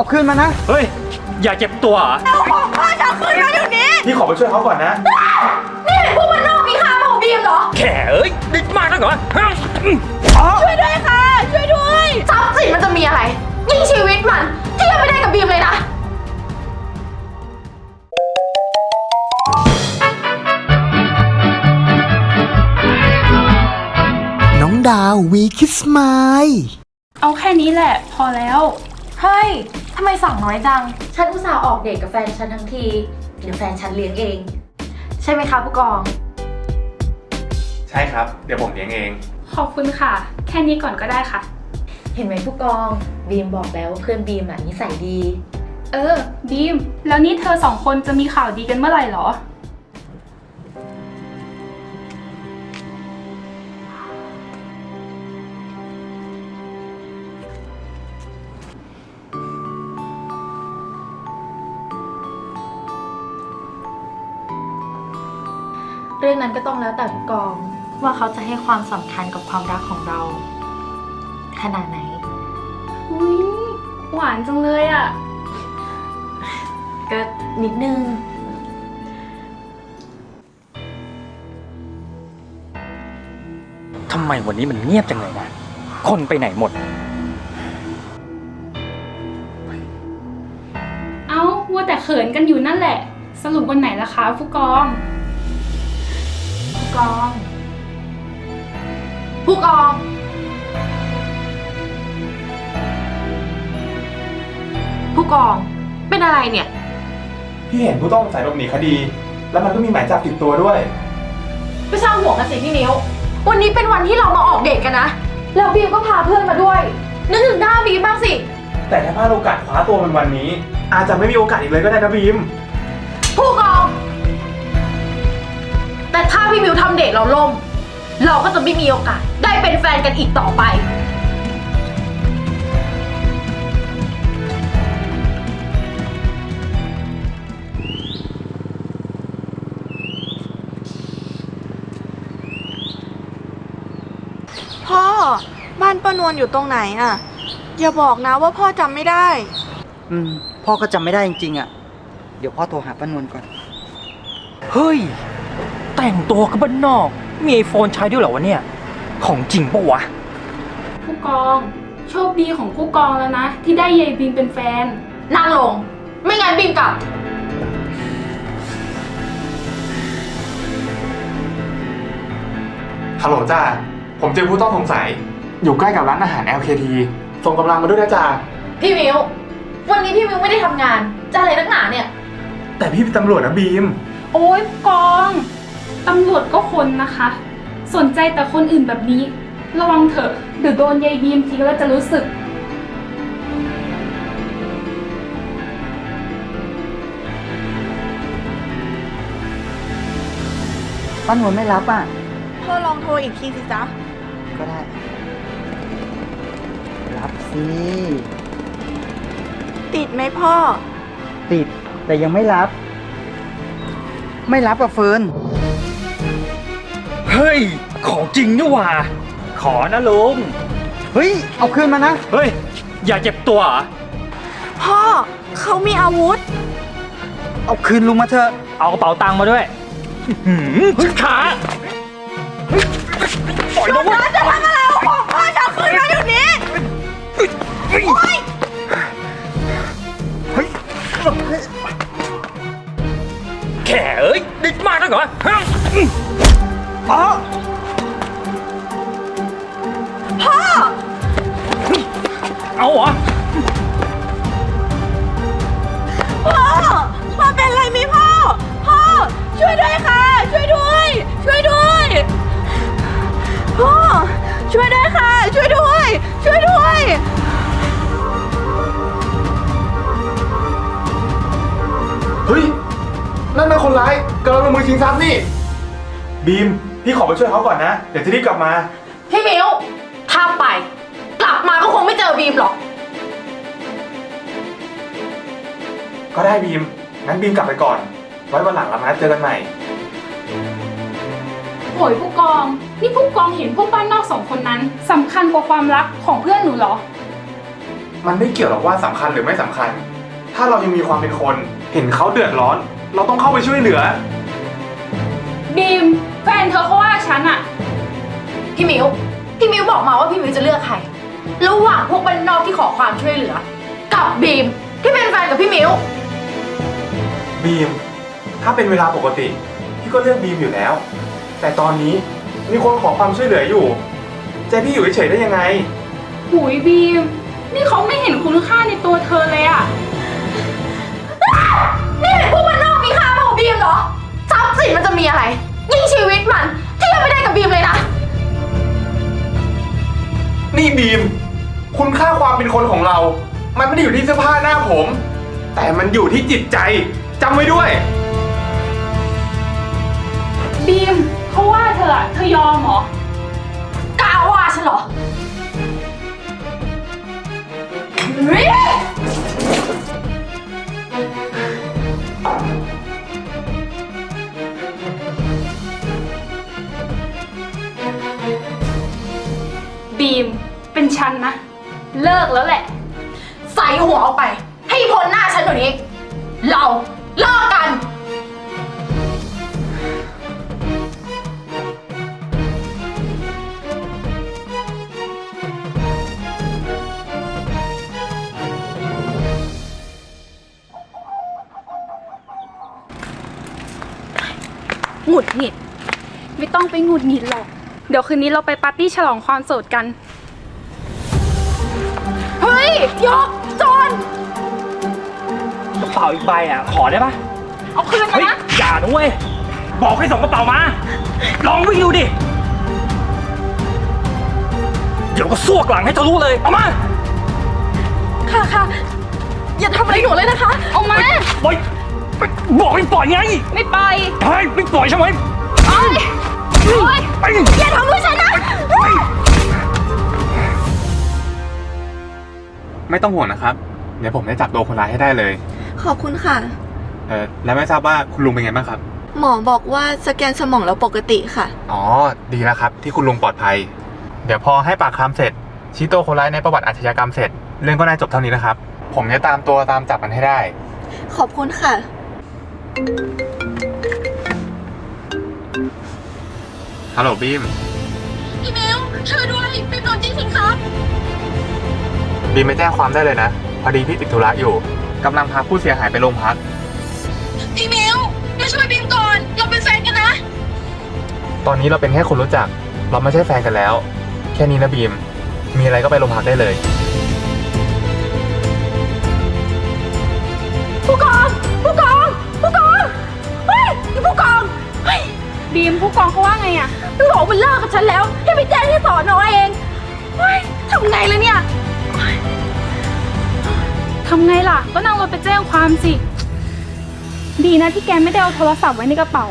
เอาคืนมานะ เฮ้ย อย่าเจ็บตัวเหรอพ่อจะเอาคืนมาเดี๋ยวนี้พี่ขอไปช่วยเขาก่อนนะ นี่เป็นพวกมันนอกมีค่าเมาบีมเหรอ แขเอ้ยดิมากนักเหรอฮะอืมช่วยด้วยค่ะ ช่วยด้วยทรัพย์สินมันจะมีอะไร ยิ่งชีวิตมันที่ยังไม่ได้กับบีมเลยนะ น้องดาววีคิสไมล์ เอาแค่นี้แหละ พอแล้ว เฮ้ย ทำไมสั่งน้อยจัง ฉันอุตส่าห์ออกเดทกับแฟนฉันทั้งที เดี๋ยวแฟนฉันเลี้ยงเอง ใช่ไหมคะผู้กอง ใช่ครับ เดี๋ยวผมเลี้ยงเอง ขอบคุณค่ะ แค่นี้ก่อนก็ได้ค่ะ เห็นไหมผู้กอง บีมบอกแล้วว่าเพื่อนบีมอะนิสัยดี เออ บีม แล้วนี่เธอสองคนจะมีข่าวดีกันเมื่อไหร่เหรอ รื่องนั้นก็ต้องแล้วแต่ผู้กอง ว่าเขาจะให้ความสำคัญกับความรักของเรา ขนาดไหน อุ้ยหวานจังเลยอะ่ะ ก็นิดนึง ทำไมวันนี้มันเงียบจังเลยนะ คนไปไหนหมด เอ้ามัวแต่เขินกันอยู่นั่นแหละ สรุปวันไหนล่ะคะผู้กองผู้ กอง ผู้กอง ผู้กอง เป็นอะไรเนี่ย พี่เห็นผู้ต้องสงสัยหลบหนีคดี แล้วมันก็มีหมายจับติดตัวด้วยไม่ช่างห่วงกันสิพี่นิ้ว วันนี้เป็นวันที่เรามาออกเดทกันนะ แล้วบีมก็พาเพื่อนมาด้วย นึกถึงหน้าบีมบ้างสิ แต่ถ้าพลาดโอกาสคว้าตัวมันวันนี้ อาจจะไม่มีโอกาสอีกเลยก็ได้นะบีม แต่ถ้าพี่มิวทำเดทเราล่ม เราก็จะไม่มีโอกาส ได้เป็นแฟนกันอีกต่อไป พ่อ บ้านป้านวลอยู่ตรงไหนอะอย่าบอกนะว่าพ่อจำไม่ได้ อืม พ่อก็จำไม่ได้จริงๆอะ เดี๋ยวพ่อโทรหาป้านวลก่อน เฮ้ย แต่งตัวกับบ้านนอก มีไอโฟนใช้ด้วยเหรอวะเนี่ย ของจริงปะวะ ผู้กอง โชคดีของผู้กองแล้วนะ ที่ได้ยายบีมเป็นแฟน นั่งลง ไม่งั้นบีมกลับ ฮัลโหลจ้า ผมเจอผู้ต้องสงสัย อยู่ใกล้กับร้านอาหาร LKT ส่งกำลังมาด้วยนะจ้า พี่มิว วันนี้พี่มิวไม่ได้ทำงาน จะอะไรนักหนาเนี่ย แต่พี่เป็นตำรวจนะบีม โอ้ยผู้กอง ตำรวจก็คนนะคะ สนใจแต่คนอื่นแบบนี้ ระวังเถอะเดี๋ยวโดนยายบีมทีแล้วจะรู้สึก ป้านวลไม่รับอะ พ่อลองโทรอีกทีสิจ๊ะ ก็ได้ รับสิ ติดไหมพ่อ ติดแต่ยังไม่รับ ไม่รับอะเฟิร์น เฮ้ย ของจริงนี่หว่า ขอนะลุง เฮ้ย เอาคืนมานะ เฮ้ย อย่าเจ็บตัวเหรอพ่อเขามีอาวุธ เอาคืนลุงมาเถอะ เอากระเป๋าตังค์มาด้วยอื้อหือขาเฮ้ยปล่อยนะเว้ย จะทำอะไรของพ่อจะเอาคืนมาเดี๋ยวนี้ เฮ้ย เฮ้ย แขเอ้ยดิมากนักเหรอฮะ อื้ออ๋อพ่อ เอาเหรอ พ่อ พ่อเป็นอะไรไหมพ่อ พ่อ ช่วยด้วยค่ะ ช่วยด้วย ช่วยด้วย พ่อ ช่วยด้วยค่ะ ช่วยด้วย ช่วยด้วย เฮ้ย นั่นเป็นคนร้ายกำลังลงมือชิงทรัพย์นี่ บีม พี่ขอไปช่วยเขาก่อนนะ เดี๋ยวจะรีบกลับมา พี่มิวถ้าไป กลับมาก็คงไม่เจอบีมหรอก ก็ได้บีม งั้นบีมกลับไปก่อน ไว้วันหลังเรามานัดเจอกันใหม่ โหยผู้กอง นี่ผู้กองเห็นพวกบ้านนอกสองคนนั้นสำคัญกว่าความรักของเพื่อนหนูเหรอ มันไม่เกี่ยวหรอกว่าสำคัญหรือไม่สำคัญ ถ้าเรายังมีความเป็นคน เห็นเขาเดือดร้อน เราต้องเข้าไปช่วยเหลือ บีม แฟนเธอเขาว่าฉันอะพี่มิวพี่มิวบอกมาว่าพี่มิวจะเลือกใคร ระหว่างพวกบ้านนอกที่ขอความช่วยเหลือ กับบีมที่เป็นแฟนกับพี่มิวบีม ถ้าเป็นเวลาปกติ พี่ก็เลือกบีมอยู่แล้ว แต่ตอนนี้มีคนขอความช่วยเหลืออยู่ ใจะให้พี่อยู่เฉยๆได้ยังไง หุยบีม นี่เขาไม่เห็นคุณค่าในตัวเธอเลยอะนี่เป็นพวกบ้าน เป็นคนของเรา มันไม่ได้อยู่ที่เสื้อผ้าหน้าผม แต่มันอยู่ที่จิตใจจำไว้ด้วย บีมเขาว่าเธออะเธอยอมเหรอกล้าว่าฉันเหรอเฮ้ยบีมเป็นฉันนะ เลิกแล้วแหละ ใส่หัวออกไป ให้พ้นหน้าฉันเดี๋ยวนี้ เราเลิกกัน หงุดหงิด ไม่ต้องไปหงุดหงิดหรอก เดี๋ยวคืนนี้เราไปปาร์ตี้ฉลองความโสดกัน ยยกจอนกระเป๋าอีกใบอะ ขอได้ปะเอาคืนมาเฮ้ยนะ อย่านะเว้ย บอกให้ส่งกระเป๋ามา ลองวิ่งดูดิ เดี๋ยวก็สวกหลังให้ทะลุเลย เอามาค่ะค่ะ อย่าทำอะไรหนูเลยนะคะ เอามา ปล่อยไปบอกให้ปล่อยไงไม่ไปเฮ้ยไม่ปล่อยใช่ไหมเอ้ยเฮ้ยไป อย่าทำมือฉันนะ ไม่ต้องห่วงนะครับ เดี๋ยวผมจะจับตัวคนร้ายให้ได้เลย ขอบคุณค่ะ เออแล้วไม่ทราบว่าคุณลุงเป็นไงบ้างครับ หมอบอกว่าสแกนสมองแล้วปกติค่ะ อ๋อ ดีแล้วครับ ที่คุณลุงปลอดภัย เดี๋ยวพอให้ปากคำเสร็จ ชี้ตัวคนร้ายในประวัติอาชญากรรมเสร็จ เรื่องก็น่าจบเท่านี้นะครับ ผมจะตามตัวตามจับมันให้ได้ ขอบคุณค่ะ ฮัลโหลบีม พี่มิวช่วยด้วยบีมโดนจี้สิงซับ บีมไปแจ้งความได้เลยนะ พอดีพี่ติดธุระอยู่กำลังพาผู้เสียหายไปโรงพัก พี่มิวมาช่วยบีมก่อน เราเป็นแฟนกันนะ ตอนนี้เราเป็นแค่คนรู้จัก เราไม่ใช่แฟนกันแล้ว แค่นี้นะบีม มีอะไรก็ไปโรงพักได้เลย ผู้กอง ผู้กอง ผู้กอง เฮ้ยนี่ผู้กอง เฮ้ย บีมผู้กองเขาว่าไงอะมันบอกมันเลิกกับฉันแล้ว ให้ไปแจ้งที่สอนอเอง เฮ้ยทำไงล่ะเนี่ย ทำไงล่ะ ก็นั่งรถไปแจ้งความสิ ดีนะที่แกไม่ได้เอาโทรศัพท์ไว้ในกระเป๋า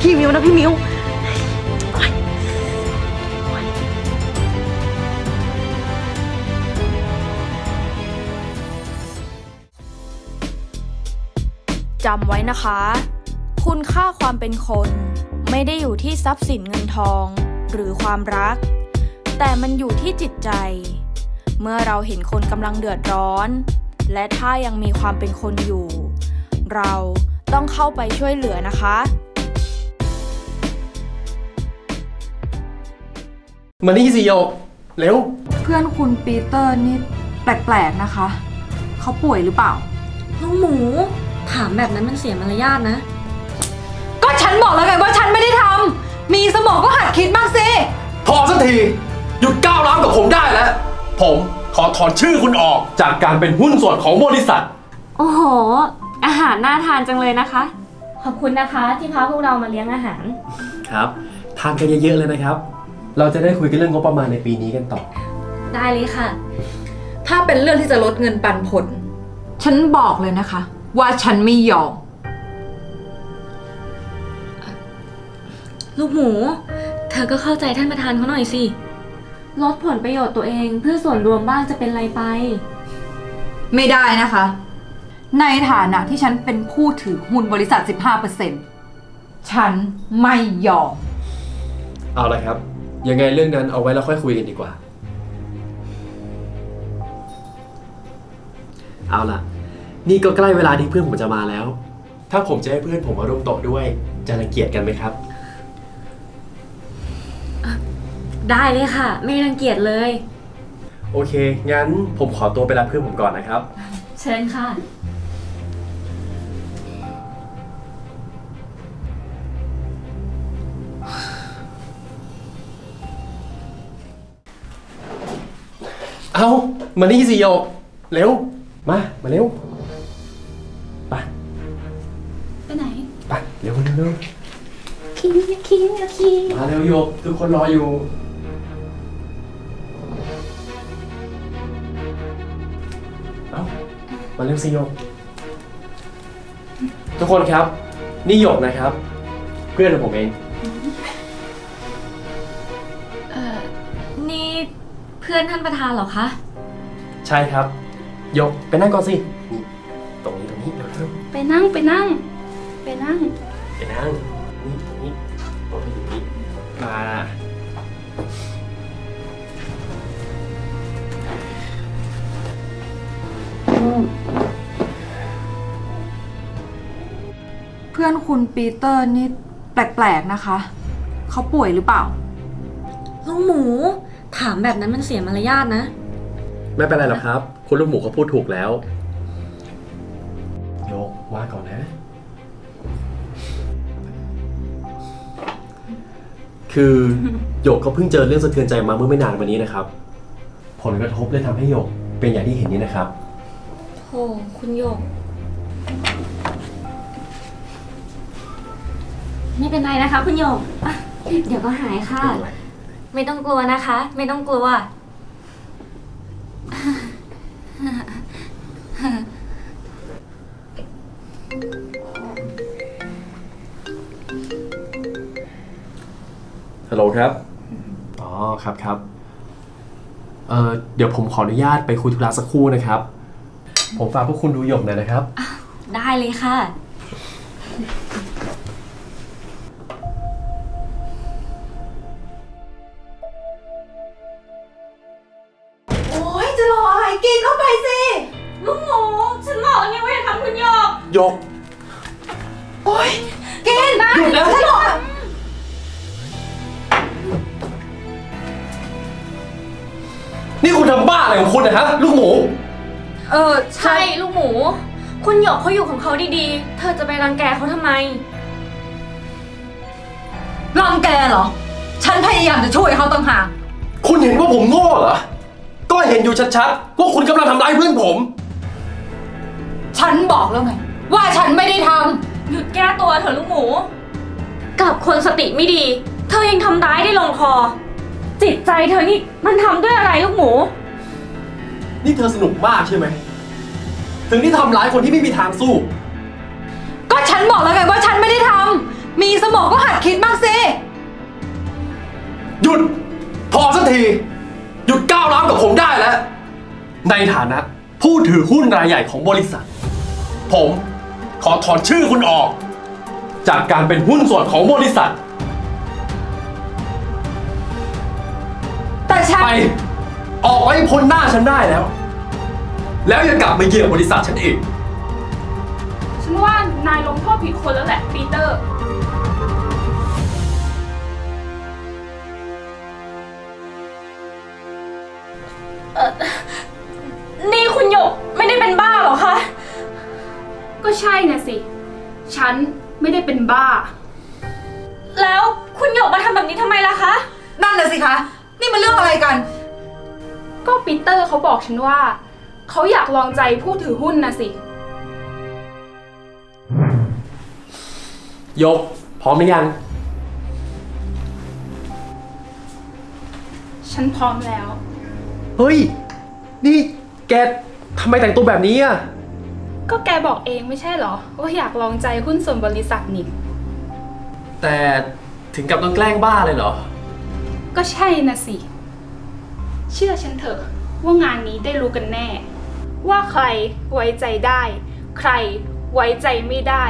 พี่มิวนะพี่มิว จำไว้นะคะ คุณค่าความเป็นคน ไม่ได้อยู่ที่ทรัพย์สินเงินทอง หรือความรัก แต่มันอยู่ที่จิตใจ เมื่อเราเห็นคนกำลังเดือดร้อน และถ้ายังมีความเป็นคนอยู่ เราต้องเข้าไปช่วยเหลือนะคะมานี่สิโยกเร็ว เพื่อนคุณปีเตอร์นี่แปลกๆนะคะ เขาป่วยหรือเปล่า น้องหมู ถามแบบนั้นมันเสียมารยาทนะ ก็ฉันบอกแล้วไงว่าฉันไม่ได้ทำ มีสมองก็หัดคิดบ้างสิ พอสักที หยุดก้าวร้าวกับผมได้แล้ว ผมขอถอนชื่อคุณออกจากการเป็นหุ้นส่วนของบริษัท โอ้โห อาหารน่าทานจังเลยนะคะ ขอบคุณนะคะที่พาพวกเรามาเลี้ยงอาหาร ครับ ทานกันเยอะๆเลยนะครับ เราจะได้คุยกันเรื่องงบประมาณในปีนี้กันต่อ ได้เลยค่ะ ถ้าเป็นเรื่องที่จะลดเงินปันผล ฉันบอกเลยนะคะ ว่าฉันไม่ยอม ลูกหมู เธอก็เข้าใจท่านประธานเขาหน่อยสิ ลดผลประโยชน์ตัวเองเพื่อส่วนรวมบ้างจะเป็นไรไป ไม่ได้นะคะ ในฐานะที่ฉันเป็นผู้ถือหุ้นบริษัท 15%ฉันไม่ยอม เอาละครับ ยังไงเรื่องนั้นเอาไว้แล้วค่อยคุยกันดีกว่า เอาล่ะ นี่ก็ใกล้เวลาที่เพื่อนผมจะมาแล้ว ถ้าผมจะให้เพื่อนผมมาร่วมโต๊ะด้วย จะรังเกียจกันไหมครับ ได้เลยค่ะ ไม่รังเกียจเลย โอเค งั้นผมขอตัวไปรับเพื่อนผมก่อนนะครับ เชิญค่ะ เอามานี่สิโยกเร็ว มา มาเร็ว ไป ไปไหน ไป เร็วเร็วเร็วคิงคิงคิง มาเร็วโยกทุกคนรออยู่ มาเร็วสิโยก ทุกคนครับ นี่โยกนะครับ เพื่อนของผมเอง เอ่อ นี่เพื่อนท่านประธานเหรอคะ ใช่ครับโยกไปนั่งก่อนสินี่ตรงนี้ตรงนี้เร็วเร็วไปนั่งไปนั่ง ไปนั่งไปนั่งนี่ตรงนี้โต๊ะอยู่นี่มา พื่อนคุณปีเตอร์นี่แปลกๆนะคะ เขาป่วยหรือเปล่า ลุงหมู ถามแบบนั้นมันเสียมารยาทนะ ไม่เป็นไรหรอกครับ คุณลูกหมูเขาพูดถูกแล้วโยกว่าก่อนนะ คือหยกเขาเพิ่งเจอเรื่องสะเทือนใจมาเมื่อไม่นานมานี้นะครับ ผลกระทบเลยทำให้หยกเป็นอย่างที่เห็นนี้นะครับโธ่คุณโยก ไม่เป็นไรนะคะ คุณโยกอะเดี๋ยวก็หายค่ะไม่ต้องกลัวนะคะ ไม่ต้องกลัว ฮัลโหลครับ อ๋อครับครับเอ่อเดี๋ยวผมขออนุญาตไปคุยธุระสักครู่นะครับ ผมฝากพวกคุณดูหยกหน่อยนะครับ ได้เลยค่ะ นเข้าไปสิลุงหมู ฉันบอกแล้วไงว่าอย่าทำคุณโยก หยก โอ้ยกินนะหยุดนะฉันรอนี่คุณทำบ้าอะไรของคุณนะฮะ ลูกหมู เออ ใช่ลูกหมู คุณหยกเขาอยู่ของเขาดีๆ เธอจะไปรังแกเขาทำไม รังแกเหรอ ฉันพยายามจะช่วยเขาต่างหาก คุณเห็นว่าผมโง่เหรอ ก็เห็นอยู่ชัดๆว่าคุณกำลังทำร้ายเพื่อนผม ฉันบอกแล้วไง ว่าฉันไม่ได้ทหยุดแก้ตัวเถอะลูกหมู กับคนสติไม่ดี เธอยังทำร้ายได้ลงคอ จิตใจเธอนี่มันทำด้วยอะไรลูกหมู นี่เธอสนุกมากใช่ไหม ถึงที่ทำร้ายคนที่ไม่มีทางสู้ำก็ฉันบอกแล้วไงว่าฉันไม่ได้ทำมีสมองก็หัดคิดบ้างสิ หยุด พอสักที หยุดก้าวร้าวกับผมได้แล้ว ในฐานะ ผู้ถือหุ้นรายใหญ่ของบริษัท ผมขอถอนชื่อคุณออก จากการเป็นหุ้นส่วนของบริษัท แต่ฉัน ไป ออกไปให้พ้นหน้าฉันได้แล้ว แล้วอย่ากลับมาเหยียบบริษัทฉันอีก ฉันว่านายลงโทษผิดคนแล้วแหละปีเตอร์ นี่คุณหยกไม่ได้เป็นบ้าเหรอคะ ก็ใช่น่ะสิ ฉันไม่ได้เป็นบ้า แล้วคุณหยกมาทำแบบนี้ทำไมล่ะคะ นั่นน่ะสิคะ นี่มันเรื่องอะไรกัน ก็ปีเตอร์เขาบอกฉันว่า เขาอยากลองใจผู้ถือหุ้นน่ะสิ ยก พร้อมหรือยัง ฉันพร้อมแล้ว เฮ้ย นี่แกทำไมแต่งตัวแบบนี้อะ ก็แกบอกเองไม่ใช่เหรอ ว่าอยากลองใจหุ้นส่วนบริษัทนี่ แต่ถึงกับต้องแกล้งบ้าเลยเหรอ ก็ใช่น่ะสิ เชื่อฉันเถอะ ว่างานนี้ได้รู้กันแน่ ว่าใครไว้ใจได้ ใครไว้ใจไม่ได้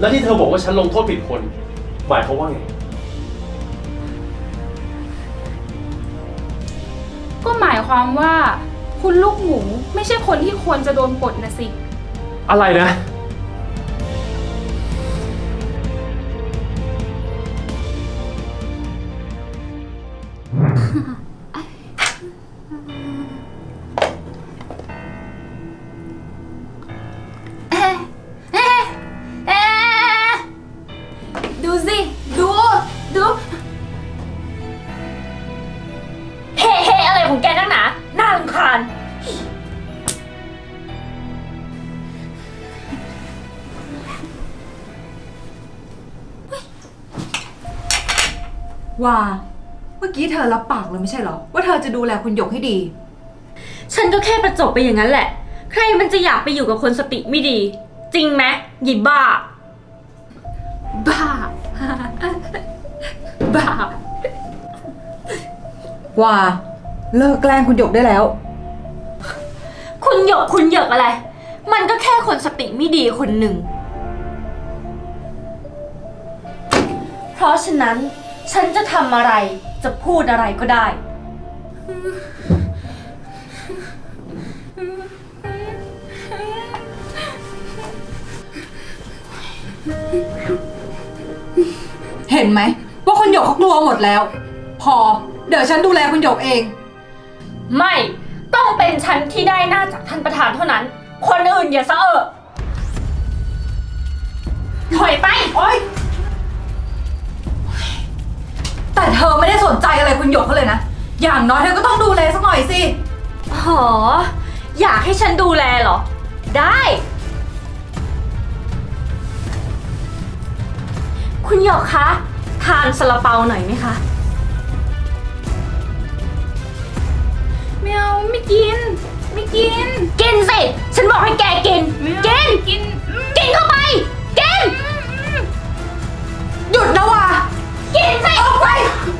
แล้วที่เธอบอกว่าฉันลงโทษผิดคน หมายเขาว่าไง ก็หมายความว่า คุณลูกหมูไม่ใช่คนที่ควรจะโดนปดนะสิ อะไรนะ ว่า เมื่อกี้เธอรับปากแล้วไม่ใช่เหรอ ว่าเธอจะดูแลคุณหยกให้ดี ฉันก็แค่ประจบไปอย่างนั้นแหละ ใครมันจะอยากไปอยู่กับคนสติไม่ดี จริงไหมหยิบบ้า บ้า บ้า ว่า เลิกแกล้งคุณหยกได้แล้ว คุณหยกคุณหยกอะไร มันก็แค่คนสติไม่ดีคนหนึ่ง เพราะฉะนั้น ฉันจะทำอะไรจะพูดอะไรก็ได้ เห็นไหม ว่าคุณหยกเขากลัวหมดแล้ว พอ เดี๋ยวฉันดูแลคุณหยกเอง ไม่ต้องเป็นฉันที่ได้หน้าจากท่านประธานเท่านั้น คนอื่นอย่าซะเออ คุณหยกเขาเลยนะ อย่างน้อยเธอก็ต้องดูแลสักหน่อยสิ หออยากให้ฉันดูแลเหรอ ได้ คุณหยกคะ ทานซาลาเปาหน่อยไหมคะ ไม่เอาไม่กิน ไม่กิน กินสิ ฉันบอกให้แกกินไม่เอากิน กิน กินเข้าไป กิน หยุดนะว่ากินสิออกไปไป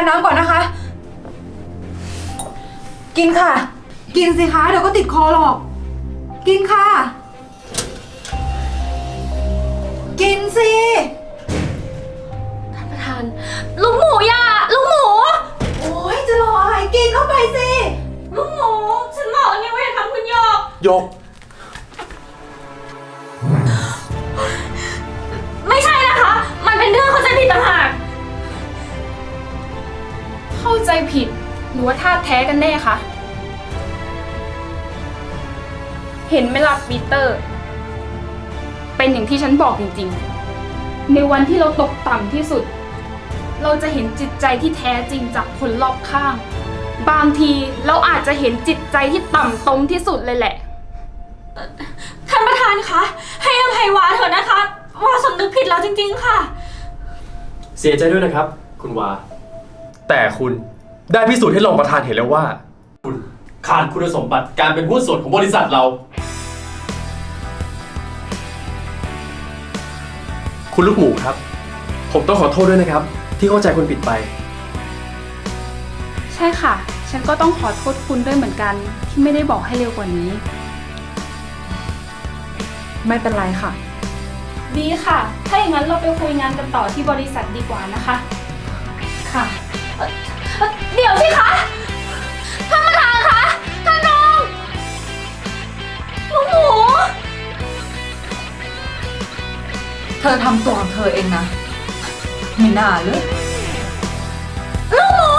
นน้ำก่อนนะคะ กินค่ะ กินสิคะเดี๋ยวก็ติดคอหรอก กินค่ะ กินสิท่านประธาน ลูกหมูอย่าลูกหมู โอ้ยจะรออะไรกินเข้าไปสิ ลูกหมู ฉันบอกแล้วไงว่าอย่าทำคุณหยกยก ใจผิด หรือว่าท่าแท้กันแน่คะ เห็นไหมล่ะปีเตอร์ เป็นอย่างที่ฉันบอกจริงๆ ในวันที่เราตกต่ำที่สุด เราจะเห็นจิตใจที่แท้จริงจากคนรอบข้าง บางทีเราอาจจะเห็นจิตใจที่ต่ำตรงที่สุดเลยแหละ ท่านประธานคะ ให้อภัยวาเถอะนะคะว่าสำนึกผิดแล้วจริงๆค่ะ เสียใจด้วยนะครับ คุณวา แต่คุณ ได้พิสูจน์ให้รองประธานเห็นแล้วว่า คุณขาดคุณสมบัติการเป็นหุ้นส่วนของบริษัทเรา คุณลูกหมูครับ ผมต้องขอโทษด้วยนะครับ ที่เข้าใจคุณผิดไป ใช่ค่ะ ฉันก็ต้องขอโทษคุณด้วยเหมือนกัน ที่ไม่ได้บอกให้เร็วกว่านี้ ไม่เป็นไรค่ะ ดีค่ะ ถ้าอย่างนั้นเราไปคุยงานกันต่อที่บริษัทดีกว่านะคะ ค่ะ เดี๋ยวสิคะ ท่านประธานคะ ท่านรองลูกหมู เธอทำตัวของเธอเองนะ ไม่น่าเลย ลูกหมู